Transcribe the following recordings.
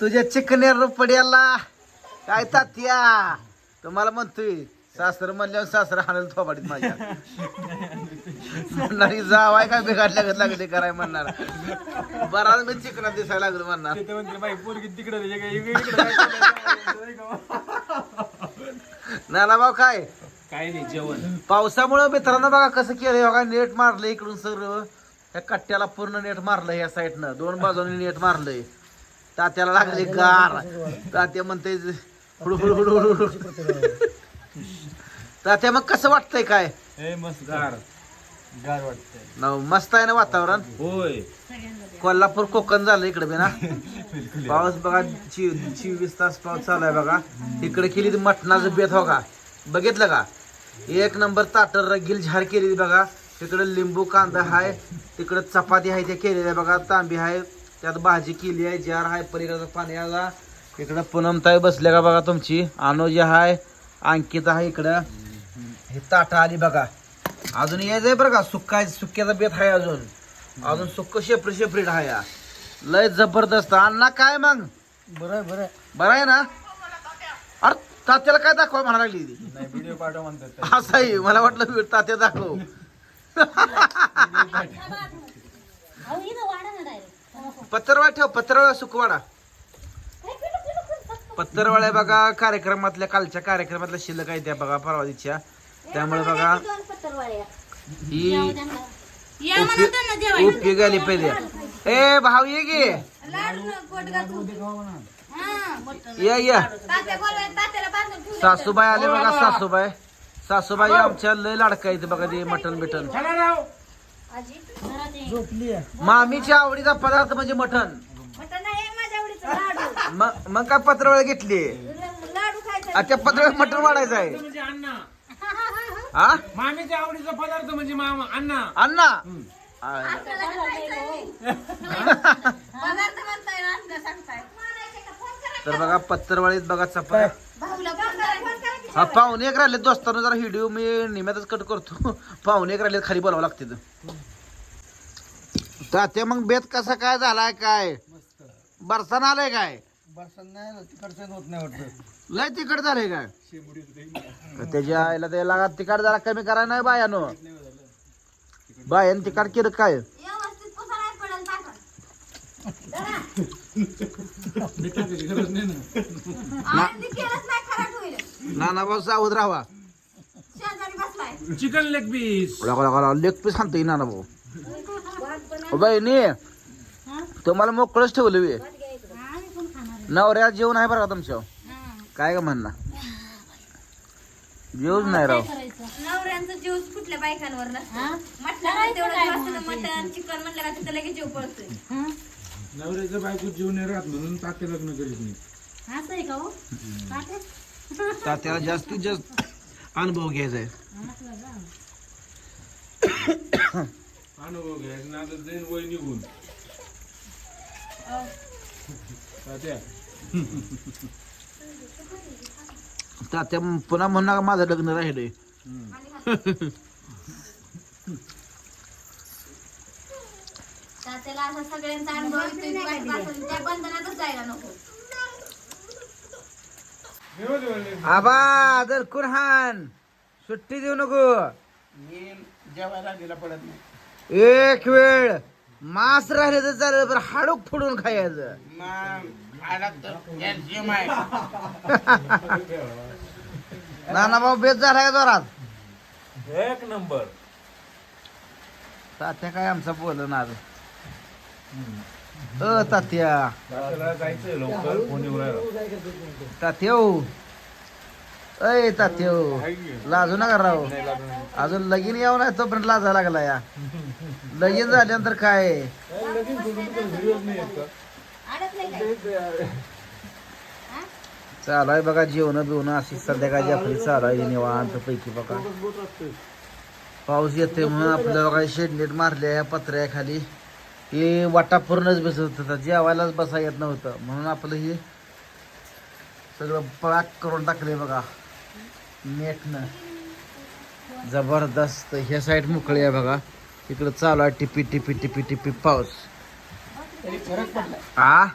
तुझ्या चिकनेर पड्याला काय तात्या? तुम्हाला म्हणतोय सासर म्हणल्यावर सासर हाणल थोबाडीत माझ्या. म्हणणारी जावाय काय बिघाडल्या गत लागले कराय म्हणणार. बराच मी चिकनात दिसायला लागलो म्हणणार. ते म्हणते बाई पोरगी तिकडे? नाना भाऊ काय? काय नाही जेवण. पावसामुळं मित्रांनो बघा कसं केलंय बघा नेट मारलं इकडून सगळं. त्या कट्ट्याला पूर्ण नेट मारलं या साईडनं दोन बाजूने नेट मारलंय. तात्याला लागले गार. तात्या म्हणते. तात्या मग कसं वाटतंय काय? मस्त गार. गार वाटतंय. न मस्त आहे ना वातावरण? होय. कोल्हापूर कोकण झालं इकडे बी ना. पाऊस बघा ची चोवीस तास पाऊस चालू आहे बघा. इकडे केली ती मटणाचं बेत हो का? बघितलं का? एक नंबर ताटर रगील झार केलेली बघा. तिकडे लिंबू कांदा आहे तिकडे चपाती आहे ते केलेल्या बघा. तांबी आहे त्यात भाजी केली आहे जार आहे पलीकडचं पाणी आला इकडं पूनमताई बसल्या का बघा तुमची? अनुजी आहे अंकिता आहे इकडं. हे ताट आली बघा. अजून यायचंय बरं का? सुक्का सुक्याचा बेत आहे अजून. अजून सुक्क शेपरेट शेपरेट आहे हा. लय जबरदस्त. अण्णा काय मग? बरं बरं. बरं आहे ना? अरे तात्याला काय दाखवा म्हणा लागली ती. नाही व्हिडिओ पाठव म्हणतात ते. असं आहे मला वाटलं तात्या दाखव. पत्रवा ठेव पत्तरवाळा सुकवाडा. पत्रवाळ्या बघा कार्यक्रमातल्या कालच्या कार्यक्रमातल्या शिल्लक आहे त्या बघा परवादीच्या त्यामुळे बघा दोन पत्तरवाळ्या ही उपयोग आली पाहिजे ए भाऊ ये गे. या या. सासूबाई आले बघा सासूबाई. सासूबाई आमच्या लय लाडका येते बघा ते मटन बिटन झोपली आहे. मामीच्या आवडीचा पदार्थ म्हणजे मटन मटण आहे माझ्या आवडीचं लाडू. मग मग काय पत्रवळ घेतली? लाडू खायचा. त्या पत्रवळ मटन वाढायचं आहे. म्हणजे अण्णा. हा मामीच्या आवडीचा पदार्थ म्हणजे मामा अण्णा. अण्णा? आ, आपल्याला खायचंय. पदार्थ म्हणताय ना, अन्न सांगताय. तर बघा पत्तरवाळीत बघा चपा भाऊला फोन करा, फोन करा की? हा पाहुणे एक राहिले दोस्तांना जरा व्हिडिओ मी निम्यातच कट करतो. पाहुणे एक राहिले खाली बोलावं लागते तात्या मग बेत कसा काय झालाय काय? बरसाना आलाय काय? बरसात नाही तिकडचं होत नाही वाटतं. लय तिकड झालंय काय? त्याच्या आईला त्याला तिकड जरा कमी करा नाही बायानो. बायान तिकड केलं काय? नाही पडेल टाका. गरज नाही ना आळंदी केलंच नाही खराट होईल नाना भाऊ सावध राहा शेजारी बसलाय chicken leg piece leg piece सांगतो नाना भाऊ बहिणी तुम्हाला मोकळच ठेवलं आहे. नवऱ्या जेवण आहे बरं का तुमच्या हा. काय का म्हणणं जेवण नाही राव नवऱ्यांचं जीव कुठल्या बायकांवर? म्हटलं तेवढं मटन चिकन म्हटलं का तिथं लगेच जीव पळतोय हा? नवऱ्याचं बायको जीव नाही राहत म्हणून तात्या लग्न करीत नाही असं आहे का हो तात्या? तात्याला जास्तीत जास्त अनुभव घ्यायचा आहे. अनुभव घ्यायचा ना आता जाईन वय निघून. तात्या. तात्या पुन्हा म्हणणार माझं लग्न राहिलंय? त्याला असा सगळ्यांचा अनुभव त्या बंधनातच जायला नको. आबा जर कुरहान. सुट्टी देऊ नको. मी जेवायला गेला पडत नाही. एक वेळ. मांस राहिले तर चालेल पण हाडूक फोडून खायचं. नाना भाऊ बेत झाला का जोरात? एक नंबर. काय आमचा बोल ना अ तात्या. जायचंय लवकर फोन येऊ राहिला? तात्याओ अय तात्याओ लाजू नका राव अजून लगीन यावं नाही तोपर्यंत लाजा लागला या. लगीन झाल्यानंतर काय? चालू आहे बघा जेवण बिवणं अशी संध्याकाळची आपली चालू आहे निवांत पैकी बघा. पाऊस येते म्हणून आपलं बघा शेड नीट मारले या पत्र्याखाली. हे वाटा पूर्णच बसत होता. जेवायलाच बसा येत नव्हतं. म्हणून आपलं हे सगळं पळाक करून टाकले बघा. नेटनं. जबरदस्त. ह्या साईड मोकळी आहे बघा. इकडं चालू आहे टिपी टिपी टिपी टिपी पाऊस. तरी फरक पडला. आ?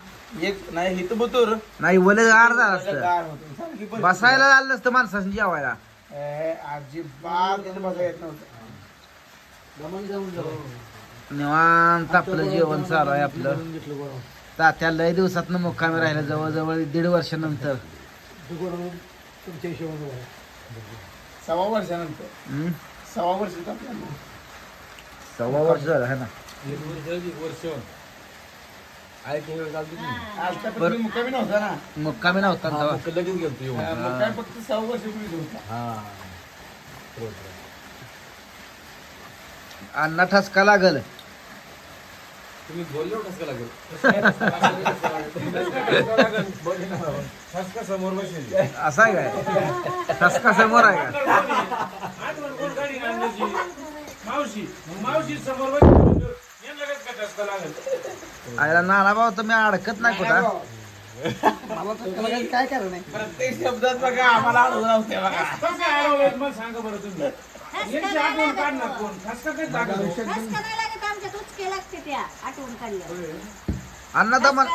एक नाही हित बुतूर. नाही वले गार झालं असतं. बसायला आलं नसतं माणसाने जेवायला. ए, अजिबात येत नव्हतं. निवांत आपलं जेवण चालू आहे आपलं. तात्या लय दिवसात मुक्कामी राहिलं जवळजवळ दीड वर्षानंतर. सव्वा वर्षानंतर. हम्म? सव्वा वर्ष सव्वा वर्ष झालं है ना? वर्ष मुक्कामी नव्हता ना. मुक्कामी नव्हता तेव्हा. मुक्कामी फक्त सव्वा वर्षापूर्वीच होता. हा. अण्णा ठसका लागल. तुम्ही बोललो कसं लागेल. ठसका समोर बसेल. असा काय? ठसका समोर आहे का? मावशी मावशी समोर आयला नाना भाऊ तुम्ही अडकत नाही कुठं? काय कारण नाही प्रत्येक शब्दात बघा आम्हाला अडवून बघा सांगा बरं तुम्ही. यांची आठवण कोण? ठसका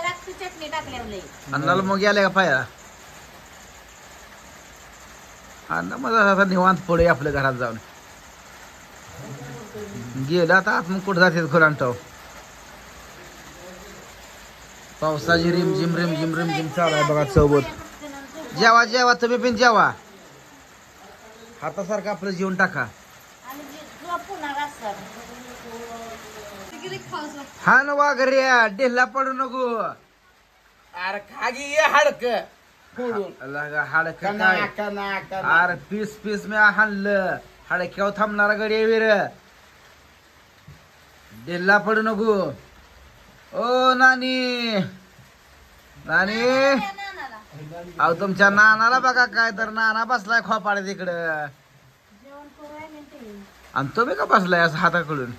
लागते चटणी टाकल्यावर लई अण्णाला मग गेले का पाया? अण्णा मग आता निवांत पुढे आपल्या घरात जाऊन. गेलं आता आत मग कुठं जाते खुरांटाव पावसाची रिम झिम रिम झिम रिम झिम चालू आहे बघा सोबत जेवा जेवा तुम्ही पण जेवा. हातासारखं आपलं जेवण टाका. हा ना वाघर्या डेल्ला पडू नको. अरे खागी ये हाडक. फोडून. लगा हाडक कना काय? कना कना. अरे पीस पीस मी हाणलं. हाडक्यावर थांबणारा गडी वीर. डेल्ला पडू नको. ओ नानी. नानी. अहो तुमच्या नानाला बघा काय तर नाना बसलाय खोपाड्या तिकडं आणि तुम्ही का बसलाय असं हाताकडून?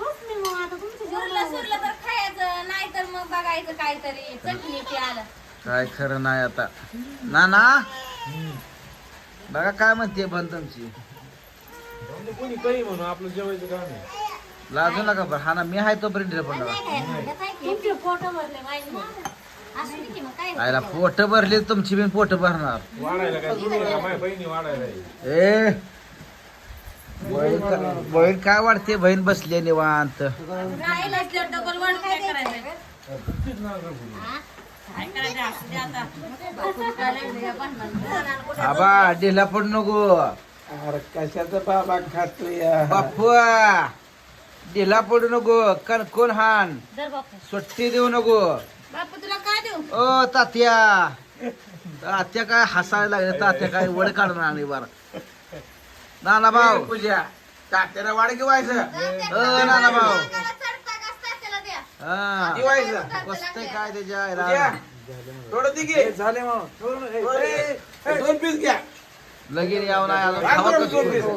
बस मी मग आता तुमचं सुरलं जेवण सुरलं तर खायचं नाही तर मग बघायचं काहीतरी. चटणी प्यायला काय खरं नाही आता. नाना? बघा काय म्हणते पण तुमची. म्हणजे कोणी काही म्हणून आपलं जेवायचं काम आहे. लाजू नका बरं. हा ना मी आहे तोपर्यंत पण नाही खायचं. काय की? तुमचे फोटो भरले माहिती असू दे की मग काय आयला पोट भरली तुमची बिन पोट भरणार. वाढायला काय सुरू नका माझ्या बहिणी वाढायला आहे. ए बहीण काय वाटते बहीण बसली निवांत. या? आबा ढिला पडू नको. अरे कशाचा बाबा खातोय बाप्पू ढिला पडू नको. कणकोण हान? सुट्टी देऊ नको. बापू तुला काय देऊ? ओ तात्या. तात्या काय हसायला लागले तात्या काय वड काढून आणि बरं. नाना भाऊ पूजा तात्याला वाढ घेवायचं ओ नाना भाऊ हा. दिवायचं बसतंय काय त्याच्या आईला? थोडं दे झाले दोन पीस घ्या. लगीन यावं नाही काय खावा कसं दोन पीस करू?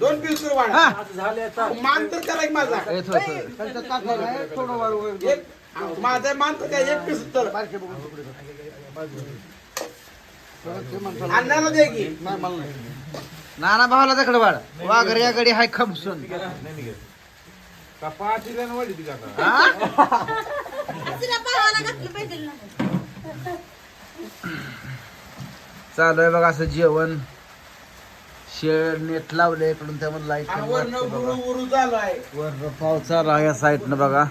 दोन पीस करू वाढ. हा. मान तर त्याला एक माझा. ए, थोडं, थोडं. एक. माझा मान तर काय एक पीस तर. अण्णाला दे की. नाना भावाला तिकडे वाढ वाघर या गडी हाय खमसून वाढली ती? हा? तिला भावाला घातलं पाहिजे ना. चालू आहे बघा असं जेवण. शेड नेट लावले इकडून त्यामध्ये लाइट वर पाव चालू आहे या साईडनं बघा.